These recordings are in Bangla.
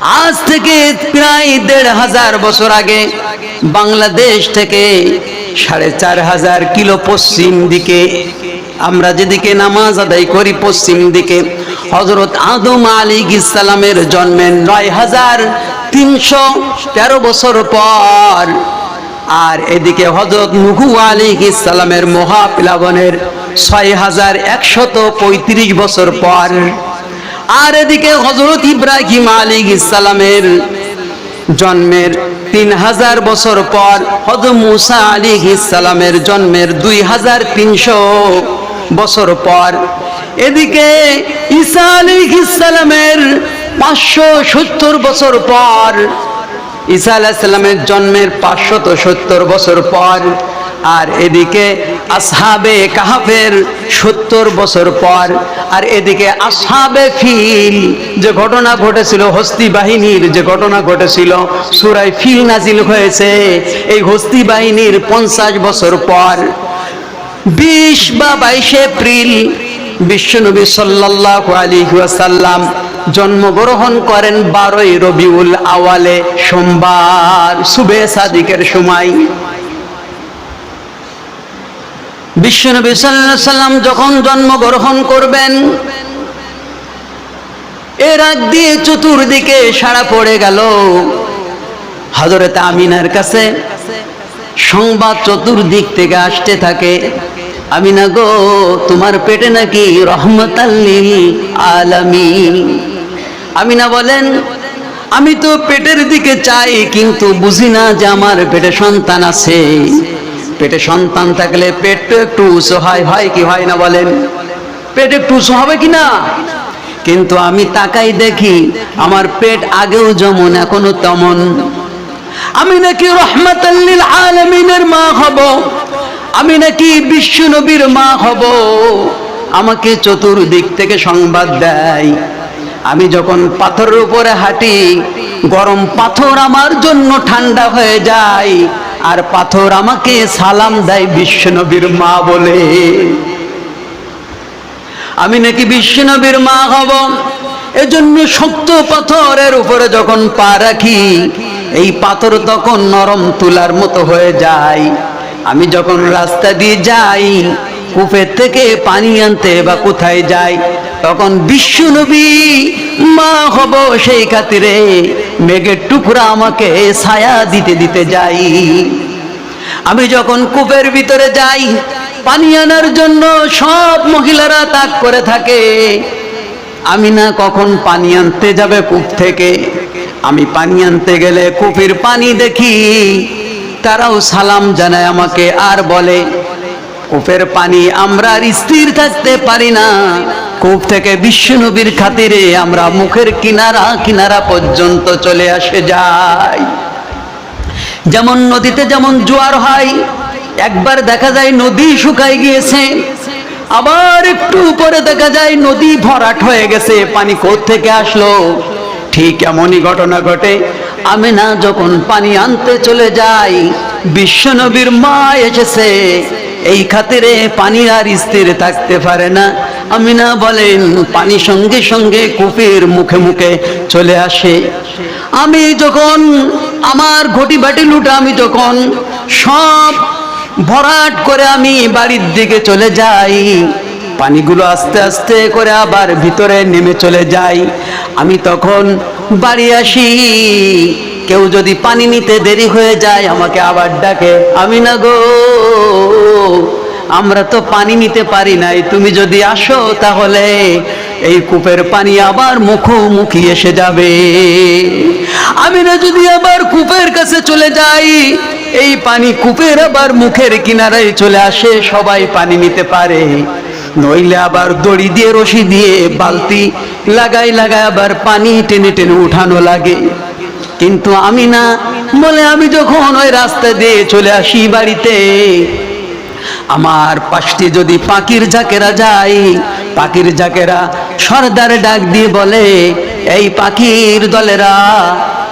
আজ থেকে প্রায় দেড় হাজার বছর আগে বাংলাদেশ থেকে সাড়ে চার হাজার কিলো পশ্চিম দিকে আমরা যেদিকে নামাজ আদায় করি পশ্চিম দিকে হজরত আদম আলী ইসালামের জন্মের নয় হাজার তিনশো তেরো বছর পর, আর এদিকে হজরত নুহু আলী ইসালামের মহাপ্লাবনের ছয় হাজার একশত পঁয়ত্রিশ বছর পর আর এদিকে হজরত ইব্রাহিম আলী ইসালামের জন্মের তিন হাজার বছর পর হজরত মুসা আলী ইসালামের জন্মের দুই হাজার তিনশো বছর পর এদিকে ঈসা আলী ইসালামের পাঁচশো সত্তর বছর পর ঈসা আলাহিসাল্লামের জন্মের পাঁচশত সত্তর বছর পর আর এদিকে আসহাবে কাহাফের সত্তর বছর পর, আর এদিকে আসহাবে ফিল যে ঘটনা ঘটেছিল, হস্তি বাহিনীর যে ঘটনা ঘটেছিল সুরাই ফিল নাজিল হয়েছে। এই হস্তি বাহিনীর পঞ্চাশ বছর পর, বিশ বা বাইশে এপ্রিল বিশ্বনবী সাল্লাহ আলী জন্মগ্রহণ করেন বারোই রবিউল আওয়ালে সোমবার, সুবে সাদিকের সময়। বিশ্বনবী সাল্লাহ সাল্লাম যখন জন্মগ্রহণ করবেন এর আগ দিয়ে চতুর্দিকে সাড়া পড়ে গেল। হজরত আমিনার কাছে সংবাদ চতুর্দিক থেকে আসতে থাকে, আমিনা গো, তোমার পেটে নাকি রহমতাল্লিল আলামী আমিনা বলেন, আমি তো পেটের দিকে চাই, কিন্তু বুঝি না যে আমার পেটে সন্তান আছে। পেটে সন্তান থাকলে পেট একটু উঁচু হয় হয় কি হয় না বলেন? পেট একটু উঁচু হবে কি না? কিন্তু আমি তাকাই দেখি আমার পেট আগেও যেমন, এখনও তেমন। আমি নাকি রহমাতাল্লিল আলমিনের মা হব, আমি নাকি বিশ্ব নবীর মা হব। আমাকে চতুর্দিক থেকে সংবাদ দেয়, আমি যখন পাথরের উপরে হাঁটি, গরম পাথর আমার জন্য ঠান্ডা হয়ে যায়। আর পাথর আমাকে সালাম দেয় বিশ্বনবীর মা বলে। আমি নাকি বিশ্বনবীর মা হব? এজন্য শক্ত পাথরের উপরে যখন পা রাখি, এই পাথর তখন নরম তুলার মতো হয়ে যায়। আমি যখন রাস্তা দিয়ে যাই, কূপের থেকে পানি আনতে বা কোথায় যাই, তখন বিশ্বনবী মা হব সেই খাতিরে। মেঘের টুকরা আমাকে ছায়া দিতে দিতে যাই। আমি যখন কূপের ভিতরে যাই, পানি আনার জন্য সব মহিলারা তাক করে থাকে। আমি না কখন পানি আনতে যাবে কূপ থেকে। আমি পানি আনতে গেলে কূপের পানি দেখি, তারাও সালাম জানায় আমাকে আর বলে, কূপের পানি আমরা আর স্থির থাকতে পারি না। কূপ থেকে বিশ্ব নবীর খাতিরে আমরা মুখের কিনারা কিনারা পর্যন্ত চলে আসে যাই। যেমন নদীতে যেমন জোয়ার হয়, একবার দেখা যায় নদী শুকাই গিয়েছে, আবার একটু উপরে দেখা যায় নদী ভরাট হয়ে গেছে, পানি কোথ থেকে আসলো? ঠিক এমনই ঘটনা ঘটে। আমি না যখন পানি আনতে চলে যাই বিশ্বনবীর মা এসেছে। এই খাতিরে পানি আর স্থির থাকতে পারে না। আমি না বলেন, পানি সঙ্গে সঙ্গে কূপের মুখে মুখে চলে আসে। আমি যখন আমার ঘটি বাটি লুটা, আমি যখন সব ভরাট করে আমি বাড়ির দিকে চলে যাই, পানিগুলো আস্তে আস্তে করে আবার ভিতরে নেমে চলে যাই। আমি তখন বাড়ি আসি, কেউ যদি পানি নিতে দেরি হয়ে যায়, আমাকে আবার ডাকে আমি না গো আমরা তো পানি নিতে পারি নাই। তুমি যদি আসো তাহলে এই কূপের পানি আবার মুখোমুখি এসে যাবে। আমি না যদি আবার কূপের কাছে চলে যাই, এই পানি কূপের আবার মুখের কিনারায় চলে আসে, সবাই পানি নিতে পারে। নইলে আবার দড়ি দিয়ে, রশি দিয়ে, বালতি লাগাই লাগাই আবার পানি টেনে টেনে উঠানো লাগে। কিন্তু আমি না বলে, আমি যখন ওই রাস্তা দিয়ে চলে আসি বাড়িতে আমার পাশটি যদি পাখির ঝাঁকেরা যায়, পাখির ঝাঁকেরা সর্দার ডাক দিয়ে বলে, এই পাখির দলেরা,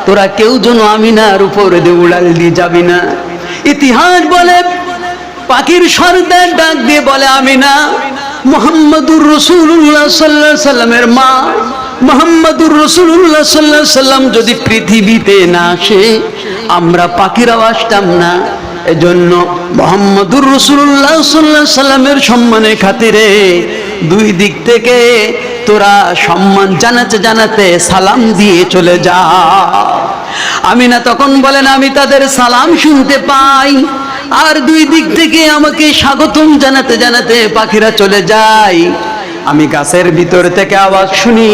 তোরা কেউ যেন আমিনার উপরে দিয়ে উড়াল দিয়ে যাবি না। ইতিহাস বলে, পাখির সর্দার ডাক দিয়ে বলে, আমিনা, মোহাম্মদুর রসুল্লাহ সাল্লাহ সাল্লামের মা, মোহাম্মদুর রসুল্লাহ সাল্লাহ সাল্লাম যদি পৃথিবীতে না আসে, আমরা পাখিরাও আসতাম না। এজন্য মোহাম্মদুর রসুল্লাহ সাল্লাহ সাল্লামের সম্মানের খাতিরে দুই দিক থেকে তোরা সম্মান জানাতে জানাতে সালাম দিয়ে চলে যা। আমি না তখন বলেন, আমি তাদের সালাম শুনতে পাই। আর দুই দিক থেকে আমাকে স্বাগতম জানাতে জানাতে পাখিরা চলে যায়। আমি গাছের ভিতর থেকে আওয়াজ শুনি,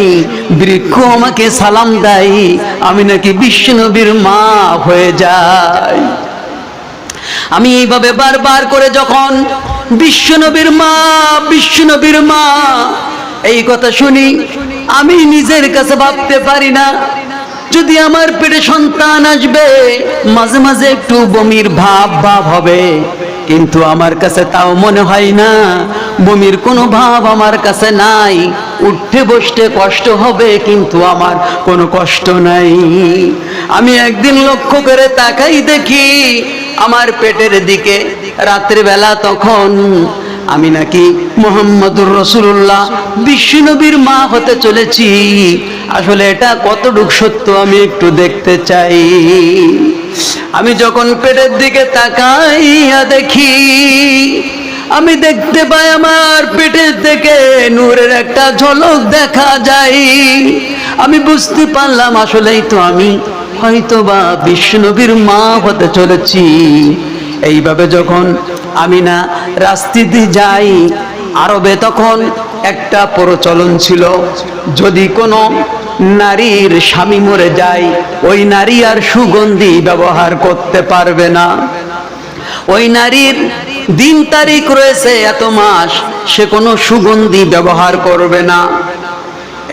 বৃক্ষ আমাকে সালাম দেয়। আমি নাকি বিষ্ণুবীর মা হয়ে যাই। আমি এইভাবে বারবার করে যখন বিশ্বনবীর মা বিশ্বনবীর মা, এই কথা শুনি, আমি নিজের কাছে ভাবতে পারি না। যদি আমার পেটে সন্তান আসবে, মাঝে মাঝে একটু বমির ভাব ভাব হবে। কিন্তু আমার কাছে তাও মনে হয় না, বমির কোনো ভাব আমার কাছে নাই। উঠতে বসতে কষ্ট হবে, কিন্তু আমার কোনো কষ্ট নাই। আমি একদিন লক্ষ্য করে তাকাই দেখি আমার পেটের দিকে রাত্রিবেলা তখন আমি নাকি মোহাম্মদুর রসুল্লাহ বিশ্বনবীর মা হতে চলেছি। আসলে এটা কতটুক সত্য আমি একটু দেখতে চাই। আমি যখন পেটের দিকে তাকাইয়া দেখি আমি দেখতে পাই আমার পেটের থেকে নূরের একটা ঝলক দেখা যায়। আমি বুঝতে পারলাম আসলেই তো আমি হয়তো বা বিষ্ণুনবীর মা হতে চলেছি। এইভাবে যখন আমি না রাস্তিতে যাই, আরবে তখন একটা প্রচলন ছিল। যদি কোনো নারীর স্বামী মরে যায়, ওই নারী আর সুগন্ধি ব্যবহার করতে পারবে না। ওই নারীর দিন তারিখ রয়েছে এত মাস, সে কোনো সুগন্ধি ব্যবহার করবে না।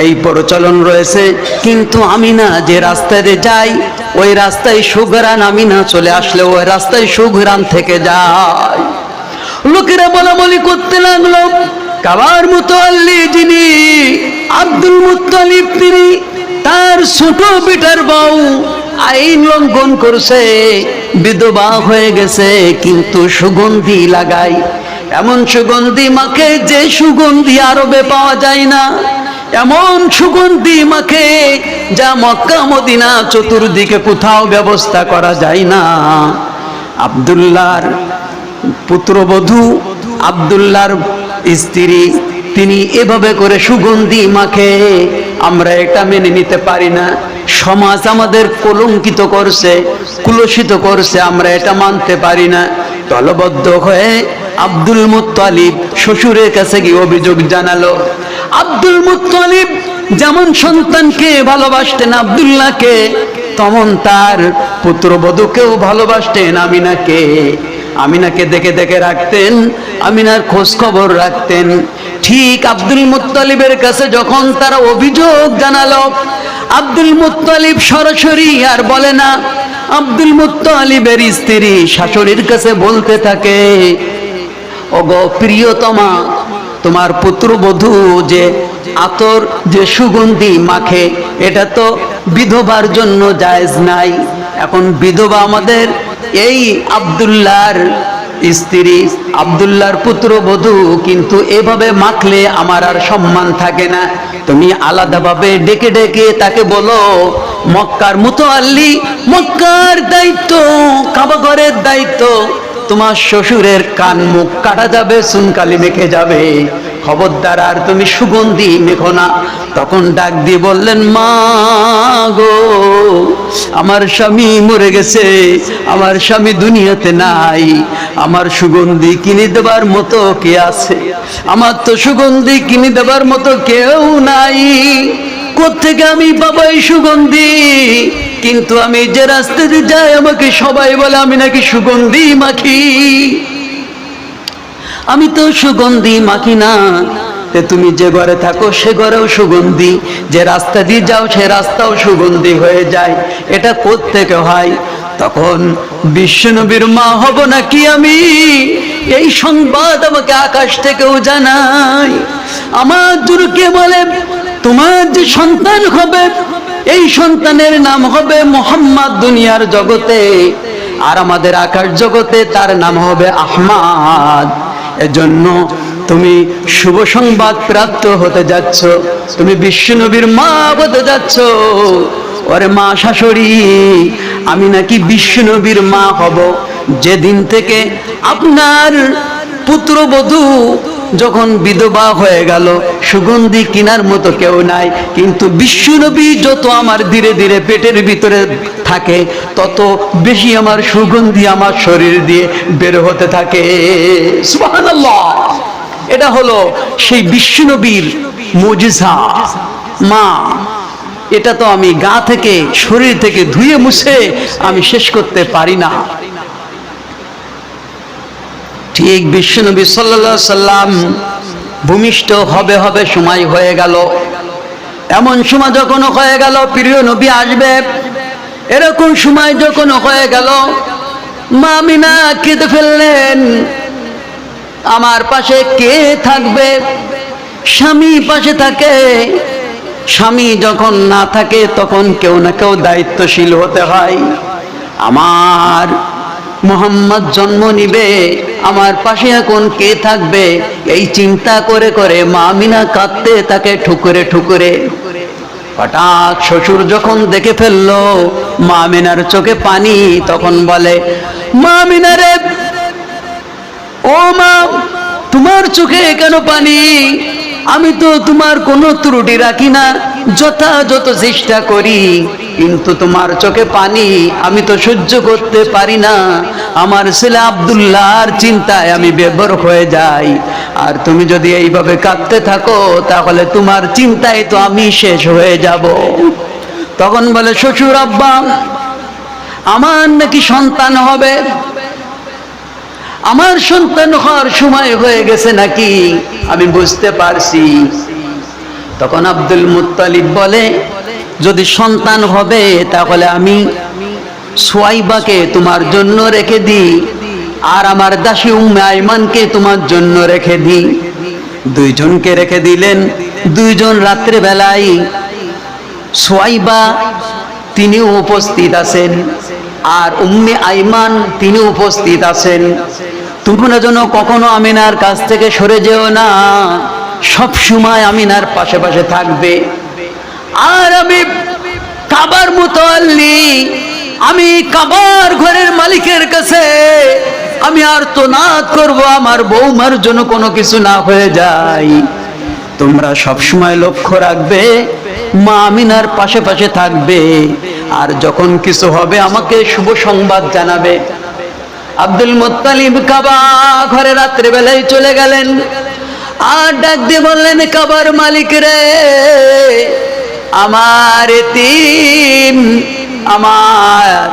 এই প্রচলন রয়েছে, কিন্তু আমি না যে রাস্তায় যাই, ওই রাস্তায় সুঘরান আমি না চলে আসলে ওই রাস্তায় সুঘরান থেকে যায়। লোকেরা বলা বলি করতে লাগল, কাবার মতো আল্লি যিনি, আব্দুল মুত্তালিব তিনি, তার ছোট বেটার বউ আইন লঙ্ঘন করছে। বিধবা হয়ে গেছে, কিন্তু সুগন্ধি লাগাই। এমন সুগন্ধি মাখে যে সুগন্ধি আরবে পাওয়া যায় না। এমন সুগন্ধি মাখে যা মক্কা মদিনা চতুর্দিকে কোথাও ব্যবস্থা করা যায় না। আবদুল্লাহর পুত্রবধূ, আবদুল্লাহর স্ত্রী, তিনি এভাবে করে সুগন্ধি মাখে। আমরা এটা মেনে নিতে পারি না। সমাজ আমাদের কলঙ্কিত করছে, কুলসিত করছে, আমরা এটা মানতে পারি না। দলবদ্ধ হয়ে আব্দুল মুত্তালিব শ্বশুরের কাছে গিয়ে অভিযোগ জানালো, আব্দুল মুত্তালিব যেমন সন্তানকে ভালোবাসতেন আব্দুল্লাহকে, তেমন তার পুত্রবধূকেও ভালোবাসতেন আমিনাকে। আমিনাকে দেখে দেখে রাখতেন, আমিনার খোঁজ খবর রাখতেন। ঠিক আব্দুল মুত্তালিবের কাছে যখন তারা অভিযোগ জানালো আব্দুল মুত্তালিব সরাসরি আর বলে না, আব্দুল মুত্তালিবের স্ত্রী শাশুড়ির কাছে বলতে থাকে ও ওগো প্রিয়তমা, তোমার পুত্রবধূ যে আতর, যে সুগন্ধি মাখে, এটা তো বিধবার জন্য জায়েজ নাই। এখন বিধবা আমাদের এই আবদুল্লাহর স্ত্রী আবদুল্লাহর পুত্রবধূ কিন্তু এভাবে মাখলে আমার আর সম্মান থাকে না। তুমি আলাদাভাবে ডেকে ডেকে তাকে বলো, মক্কার মতো আল্লি মক্কার দায়িত্ব কাবাঘরের দায়িত্ব। তোমার শ্বশুরের কান মুখ কাটা যাবে, সুনকালি মেখে যাবে। খবরদার আর তুমি সুগন্ধি মেখো না। তখন ডাক দিয়ে বললেন, মা গো, আমার স্বামী মরে গেছে, আমার স্বামী দুনিয়াতে নাই, আমার সুগন্ধি কিনে দেবার মতো কে আছে? আমার তো সুগন্ধি কিনে দেবার মতো কেউ নাই। কোথেকে আমি পাবো এই সুগন্ধি? কিন্তু আমি যে রাস্তাতে যাই, আমাকে সবাই বলে, আমি নাকি সুগন্ধি মাখি। আমি তো সুগন্ধি মাখি না। তুমি যে ঘরে থাকো, সে ঘরেও সুগন্ধি। যে রাস্তা দিয়ে যাও, সে রাস্তাও সুগন্ধি হয়ে যায়। এটা থেকে হয়? তখন বিশ্বনবীর মা হব নাকি আমি? এই সংবাদ আমাকে আকাশ থেকেও জানাই আমার দুর্গে বলে, তোমার যে সন্তান হবে, এই সন্তানের নাম হবে মোহাম্মদ দুনিয়ার জগতে। আর আমাদের আকাশ জগতে তার নাম হবে আহমাদ। এজন্য তুমি শুভ সংবাদ প্রাপ্ত হতে যাচ্ছ। তুমি বিশ্বনবীর মা হতে যাচ্ছ। ওরে মা শাশুড়ি, আমি নাকি বিশ্বনবীর মা হব। যেদিন থেকে আপনার পুত্রবধূ যখন বিধবা হয়ে গেল, সুগন্ধি কিনার মতো কেউ নাই, কিন্তু বিশ্বনবী যত আমার ধীরে ধীরে পেটের ভিতরে থাকে, তত বেশি আমার সুগন্ধি আমার শরীর দিয়ে বের হতে থাকে। এটা হলো সেই বিশ্বনবীর মজিজা। মা, এটা তো আমি গা থেকে, শরীর থেকে ধুয়ে মুছে আমি শেষ করতে পারি না। ঠিক বিশ্বনবী সাল্লা সাল্লাম ভূমিষ্ঠ হবে হবে সময় হয়ে গেল। এমন সময় যখন হয়ে গেল, প্রিয় নবী আসবে। এরকম সময় যখন হয়ে গেল মামিনা কেঁদে ফেললেন। আমার পাশে কে থাকবে? স্বামী পাশে থাকে। স্বামী যখন না থাকে, তখন কেউ না কেউ দায়িত্বশীল হতে হয়। আমার মোহাম্মদ জন্ম নিবে, আমার পাশে এখন কে থাকবে? এই চিন্তা করে করে মামিনা কাঁদতে তাকে ঠুকুরে ঠুকুরে। হঠাৎ শ্বশুর যখন দেখে ফেলল মামিনার চোখে পানি, তখন বলে মামিনারে ও মা, তোমার চোখে কেন পানি? আমি তো তোমার কোনো ত্রুটি রাখি না। যথাযথ চেষ্টা করি। কিন্তু তোমার চোখে পানি, আমি তো সহ্য করতে পারি না। আমার ছেলে আবদুল্লাহর চিন্তায় আমি বেবর হয়ে যাই। আর তুমি যদি এইভাবে কাঁদতে থাকো, তাহলে তোমার চিন্তায় তো আমি শেষ হয়ে যাব। তখন বলে, শ্বশুর আব্বা, আমার নাকি সন্তান হবে। আমার সন্তান হওয়ার সময় হয়ে গেছে নাকি? আমি বুঝতে পারছি। তখন আব্দুল মুত্তালিব বলে যদি সন্তান হবে, তাহলে আমি সোয়াইবাকে তোমার জন্য রেখে দিই, আর আমার দাসী উম্মে আইমানকে তোমার জন্য রেখে দিই। দুইজনকে রেখে দিলেন, দুইজন রাত্রে বেলায় সোয়াইবা তিনিও উপস্থিত আছেন, আর উম্মে আইমান তিনি উপস্থিত আছেন। তোমরা যেন কখনো আমিনার কাছ থেকে সরে যেও না সব সময় আমিনার পাশে পাশে থাকবে। আর আমি কাবার মতো আল্লি আমি কাবার ঘরের মালিকের কাছে। আমি আর তো নাদ করব, আমার বৌমার জন্য কোনো কিছু না হয়ে যায়। তোমরা সব সময় লক্ষ্য রাখবে, মা আমিনার পাশে পাশে থাকবে। আর যখন কিছু হবে, আমাকে শুভ সংবাদ জানাবে। আব্দুল মোত্তালিব কাবা ঘরে রাত্রে বেলায় চলে গেলেন। আর ডাক দিয়ে বললেন, কাবার মালিক রে। আমার এতিম আমার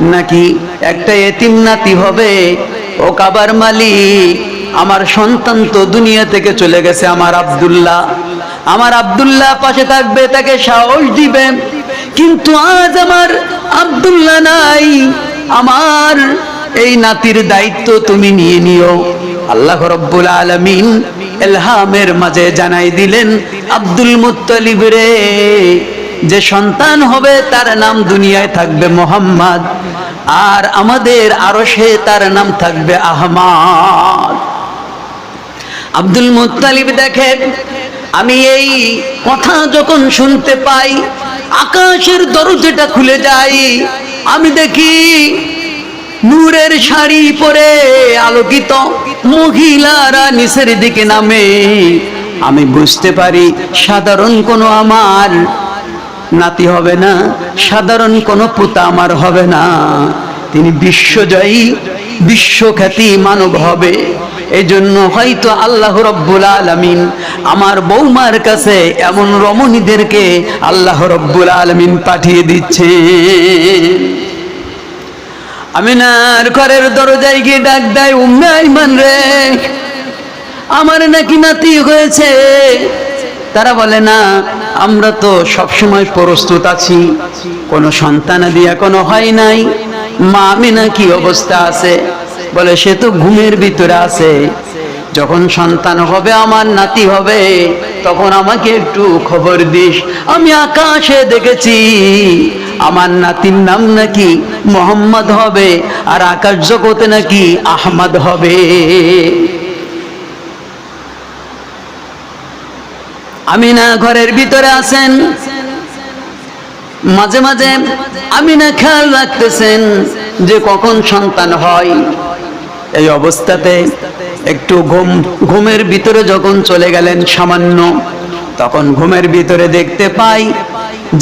নাকি একটা এতিম নাতি হবে? ও কাবার মালিক, আমার সন্তান তো দুনিয়া থেকে চলে গেছে, আমার আব্দুল্লাহ। আমার আব্দুল্লাহ পাশে থাকবে, তাকে সাহস দিবে। কিন্তু আজ আমার আব্দুল্লাহ নাই। আমার এই নাতির দায়িত্ব তুমি নিয়ে নিও। আল্লাহ রব্বুল আলমিন এলহামের মাঝে জানাই দিলেন, আব্দুল মুত্তালিব রে, যে সন্তান হবে তার নাম দুনিয়ায় থাকবে মোহাম্মদ, আর আমাদের আরও সে তার নাম থাকবে আহমাদ। আব্দুল মুত্তালিব দেখেন, আমি এই কথা যখন শুনতে পাই, আকাশের দরজাটা খুলে যাই, আমি দেখি নূরের শাড়ি পরে আলোকিত মহিলারা নিচের দিকে নামে। আমি বুঝতে পারি সাধারণ কোনো আমার নাতি হবে না, সাধারণ কোনো পুতা আমার হবে না। তিনি বিশ্বজয়ী, বিশ্বখ্যাতি মানব হবে। এই জন্য হয়তো আল্লাহ রব্বুল আলমিন আমার বৌমার কাছে এমন রমণীদেরকে আল্লাহ রব্বুল আলমিন পাঠিয়ে দিচ্ছে। আমিনার ঘরের দরজায় গিয়ে ডাক দেয়, উম্মে আইমান রে। আমার নাকি নাতি হয়েছে। তারা বলে, না, আমরা তো সবসময় প্রস্তুত আছি। কোনো সন্তানাদি এখনও হয় নাই। মা আমিনা কি অবস্থা আছে? বলে, সে তো ঘুমের ভিতরে আছে। যখন সন্তান হবে, আমার নাতি হবে, তখন আমাকে একটু খবর দিস। আমি আকাশে দেখেছি আমার নাতির নাম নাকি মোহাম্মদ হবে, আর আকাশ জগতে নাকি আহমদ হবে। আমিনা ঘরের ভিতরে আছেন। মাঝে মাঝে আমিনা খেয়াল রাখতেছেন যে কখন সন্তান হয়। এই অবস্থাতে একটু ঘুম, ঘুমের ভিতরে যখন চলে গেলেন সামান্য, তখন ঘুমের ভিতরে দেখতে পাই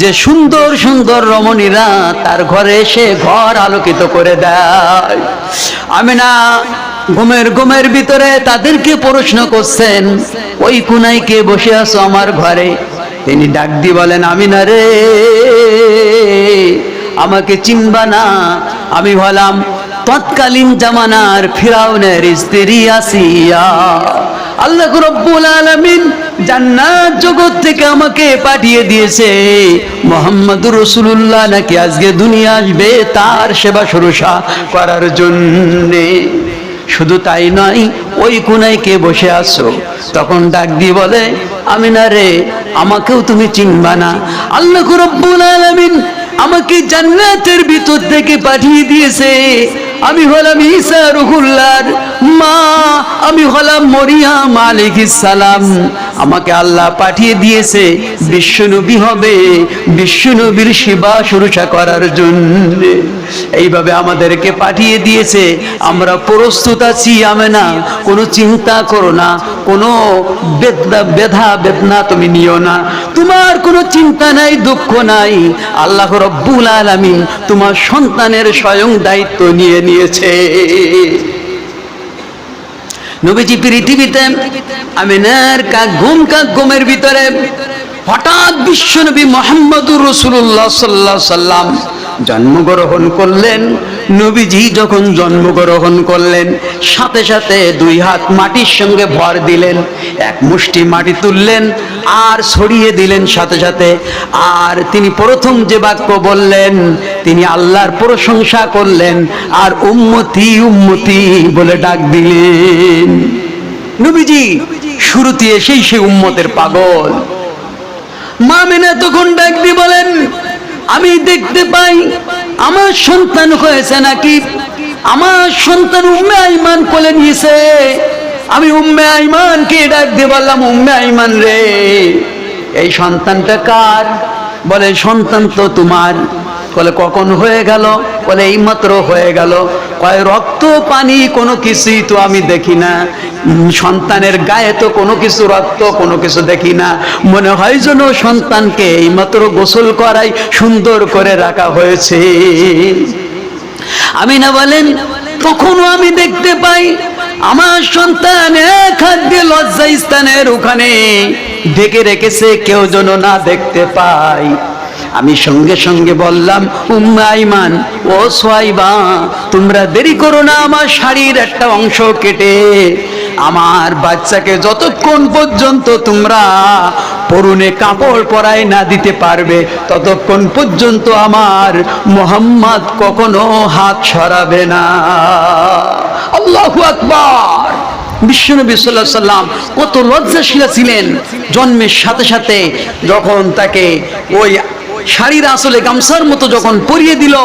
যে সুন্দর সুন্দর রমণীরা তার ঘরে এসে ঘর আলোকিত করে দেয়। আমি না ঘুমের ঘুমের ভিতরে তাদেরকে প্রশ্ন করছেন, ওই কুনাই কে বসে আছো আমার ঘরে? তিনি ডাক দিয়ে বলেন আমি না রে, আমাকে চিনবা না। আমি হলাম তৎকালীন জামানার ফিরাউনের স্ত্রী আসিয়া। আল্লাহ রব্বুল আলামিন জান্নাত জগৎ থেকে আমাকে পাঠিয়ে দিয়েছে। মোহাম্মদ রসুল্লাহ নাকি আজকে দুনিয়া আসবে তার সেবা শুরুষা করার জন্যে। শুধু তাই নয়, ওই কোনায় কে বসে আছো? তখন ডাক দিয়ে বলে আমি না রে, আমাকেও তুমি চিনবা না। আল্লাহ রব্বুল আলামিন আমাকে জান্নাতের ভিতর থেকে পাঠিয়ে দিয়েছে। আমি হলাম ঈসা রুহুল্লার মা, আমি হলাম মরিয়াম আলাইহিস সালাম আমাকে আল্লাহ পাঠিয়ে দিয়েছে, বিশ্বনবী হবে, বিশ্বনবীর সেবা শুরুষা করার জন্য। এইভাবে আমাদেরকে পাঠিয়ে দিয়েছে, আমরা প্রস্তুত আছি আমি না কোনো চিন্তা করো না, কোনো বেধা বেদনা তুমি নিও না। তোমার কোনো চিন্তা নাই, দুঃখ নাই, আল্লাহ রব্বুল আলামিন তোমার সন্তানের স্বয়ং দায়িত্ব নিয়ে নিয়েছে। নবীজি পৃথিবীতে আমিনার কাক ঘুম কাক ঘুমের ভিতরে হঠাৎ বিশ্বনবী মোহাম্মদুর রসুল্লাহ সাল্লাহ সাল্লাম জন্মগ্রহণ করলেন। নবীজি যখন জন্মগ্রহণ করলেন, সাথে সাথে দুই হাত মাটির সঙ্গে ভর দিলেন, এক মুষ্টি মাটি তুললেন, আর ছড়িয়ে দিলেন সাথে সাথে। আর তিনি প্রথম যে বাক্য বললেন, তিনি আল্লাহর প্রশংসা করলেন, আর উম্মতি উম্মতি বলে ডাক দিলেন। নবীজি, শুরুতে এসেই সে উম্মতের পাগল। মা মেনা তখন ডাক দিয়ে বলেন আমি দেখতে পাই, আমার সন্তান হয়েছে নাকি? আমার সন্তান উম্মে আইমান কোলে নিয়েছে। আমি উম্মে আইমানকে ডাক দিয়ে বললাম, উম্মে আইমান রে, এই সন্তানটা কার? বলে, সন্তান তো তোমার। বলে, কখন হয়ে গেল? বলে এইমাত্র হয়ে গেল। কয়, রক্ত, পানি, কোনো কিছুই তো আমি দেখি না। সন্তানের গায়ে তো কোনো কিছু রক্ত, কোনো কিছু দেখি না। মনে হয় যেন সন্তানকে এইমাত্র গোসল করাই সুন্দর করে রাখা হয়েছে। আমি না বলেন তখনও আমি দেখতে পাই আমার সন্তান এক হাত দিয়ে লজ্জা স্থানের ওখানে ঢেকে রেখেছে, কেউ যেন না দেখতে পাই আমি সঙ্গে সঙ্গে বললাম, উম্মা আইমান ও সোয়াইবা, তোমরা দেরি করো না, আমার শাড়ির একটা অংশ কেটে। আমার বাচ্চাকে যতক্ষণ পর্যন্ত তোমরা পরুনে কাপড় পরায় না দিতে পারবে, ততক্ষণ পর্যন্ত আমার মোহাম্মদ কখনো হাত সরাবে না। আল্লাহু আকবার! বিশ্বনবী সাল্লাহ সাল্লাম কত লজ্জাশীলা ছিলেন। জন্মের সাথে সাথে যখন তাকে ওই শাড়ির আসলে গামছার মতো যখন পরিয়ে দিল,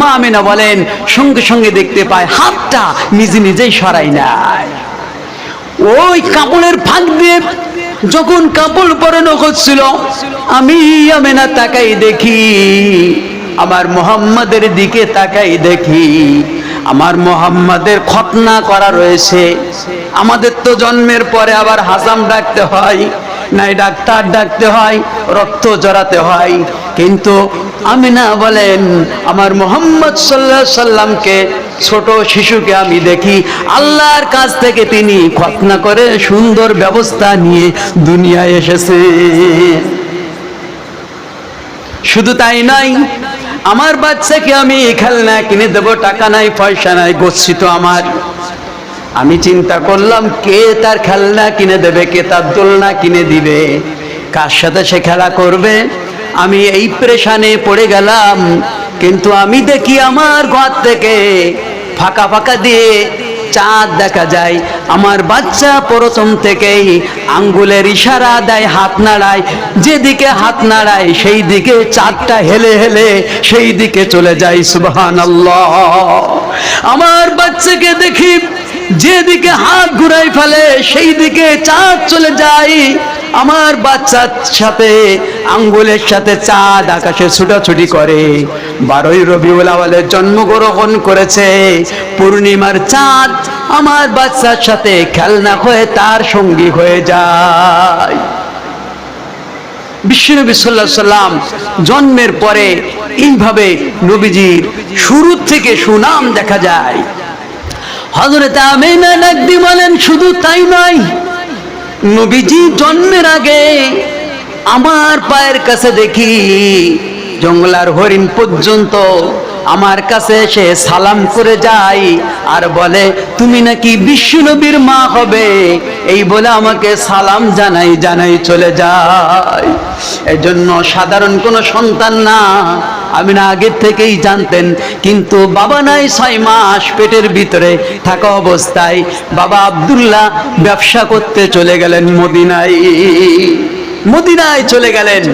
মা আমেনা বলেন, সঙ্গে সঙ্গে দেখতে পায় হাতটা নিজে নিজেই সরাই নাই ওই কাপড়ের ফাঁক দিয়ে যখন কাপড় পরানো হচ্ছিল, আমি আমেনা তাকাই দেখি, আমার মোহাম্মদের দিকে তাকাই দেখি, আমার মোহাম্মদের খতনা করা রয়েছে। আমাদের তো জন্মের পরে আবার হাসাম ডাকতে হয়, নাই ডাক্তার ডাকতে হয়, রক্ত জড়াতে হয়। কিন্তু আমি না বলেন, আমার মোহাম্মদ সাল্লাহ সাল্লামকে, ছোট শিশুকে আমি দেখি, আল্লাহর কাছ থেকে তিনি খতনা করে সুন্দর ব্যবস্থা নিয়ে দুনিয়ায় এসেছে। শুধু তাই নয়, আমার বাচ্চাকে আমি খেলনা কিনে দেব, টাকা নাই, পয়সা নাই, গচ্ছিত আমার। আমি চিন্তা করলাম, কে তার খেলনা কিনে দেবে, কে তার দোলনা কিনে দিবে, কার সাথে সে খেলা করবে? আমি এই প্রেশানে পড়ে গেলাম, কিন্তু আমি দেখি আমার ঘর থেকে ফাঁকা ফাঁকা দিয়ে চাঁদ দেখা যায়। আমার বাচ্চা প্রথম থেকেই আঙ্গুলের ইশারা দেয়, হাত নাড়ায়। যেদিকে হাত নাড়ায় সেই দিকে চাঁদটা হেলে হেলে সেই দিকে চলে যায় সুবহান আমার বাচ্চাকে দেখি যেদিকে হাত ঘুরাই ফেলে সেই দিকে চাঁদ চলে যায়। আমার বাচ্চার সাথে, আঙ্গুলের সাথে চাঁদ আকাশে ছুটাছুটি করে। বারোই রবিউল আওয়ালের জন্মগ্রহণ করেছে। পূর্ণিমার চাঁদ আমার বাচ্চার সাথে খেলনা হয়ে তার সঙ্গী হয়ে যায়। বিশ্বনবী সাল্লাহ সাল্লাম জন্মের পরে এইভাবে নবীজির শুরু থেকে সুনাম দেখা যায়। হজরত আমিনা নাকদি বলেন, শুধু তাই নয় নবীজি জন্মের আগে আমার পায়ের কাছে দেখি জঙ্গলার হরিণ পর্যন্ত আমার কাছে এসে সালাম করে যায় আর বলে, তুমি নাকি বিশ্বনবীর মা হবে? এই বলে আমাকে সালাম জানাই জানাই চলে যায়। এজন্য সাধারণ কোনো সন্তান না। আমি না আগের থেকেই জানতেন, কিন্তু বাবা নাই ছয় মাস পেটের ভিতরে থাকা অবস্থায় বাবা আব্দুল্লাহ ব্যবসা করতে চলে গেলেন মদিনায়। মদিনায় চলে গেলেন।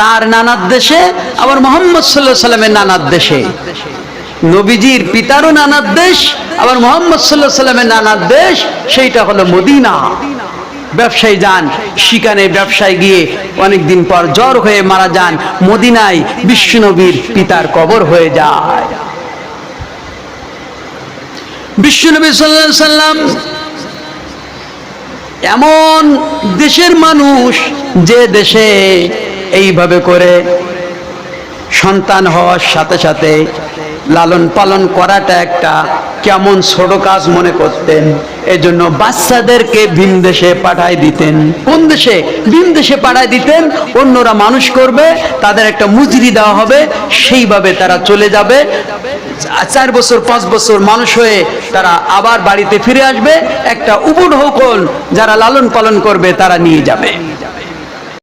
তার নানার দেশে, আবার মোহাম্মদ সাল্লাহ সাল্লামের নানার দেশে। নবীজির পিতারও নানার দেশ, আবার মোহাম্মদ সাল্লাহ সাল্লামের নানার দেশ, সেইটা হলো মদিনা। ব্যবসায়ী যান সেখানে ব্যবসায় গিয়ে অনেকদিন পর জ্বর হয়ে মারা যান, মদিনায় বিশ্বনবীর পিতার কবর হয়ে যায়। বিশ্বনবী সাল্লাহ সাল্লাম এমন দেশের মানুষ যে দেশে এইভাবে করে সন্তান হওয়ার সাথে সাথে লালন পালন করাটা একটা কেমন ছোট কাজ মনে করতেন। এজন্য বাচ্চাদেরকে ভিন দেশে পাঠায় দিতেন। কোন দেশে? ভিন দেশে পাঠায় দিতেন, অন্যরা মানুষ করবে, তাদের একটা মুজরি দেওয়া হবে, সেইভাবে তারা চলে যাবে। চার বছর, পাঁচ বছর মানুষ হয়ে তারা আবার বাড়িতে ফিরে আসবে। একটা উবুড হকল যারা লালন পালন করবে, তারা নিয়ে যাবে।